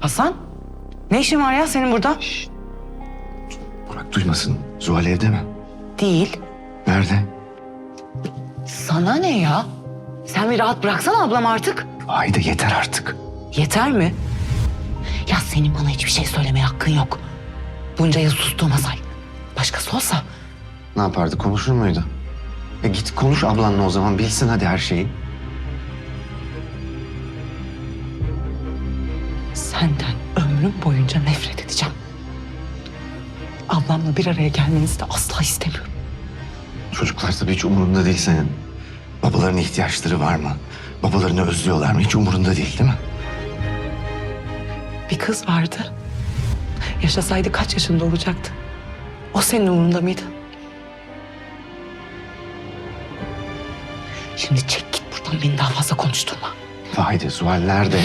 Hasan, ne işin var ya senin burada? Burak duymasın. Zuhal evde mi? Değil. Nerede? Sana ne ya? Sen bir rahat bıraksana ablam artık. Haydi yeter artık. Yeter mi? Ya senin bana hiçbir şey söylemeye hakkın yok. Bunca yıl sustuğuma say. Başkası olsa Ne yapardı? Konuşur muydu? E git konuş ablanla o zaman. Bilsin hadi her şeyi. Senden ömrüm boyunca nefret edeceğim. Ablamla bir araya gelmenizi de asla istemiyorum. Çocuklar tabii hiç umurunda değil senin. Babaların ihtiyaçları var mı? Babalarını özlüyorlar mı? Hiç umurunda değil değil mi? Bir kız vardı. Yaşasaydı kaç yaşında olacaktı? O senin umurunda mıydı? Şimdi çek git buradan beni daha fazla konuşturma. Haydi Zuhal nerede?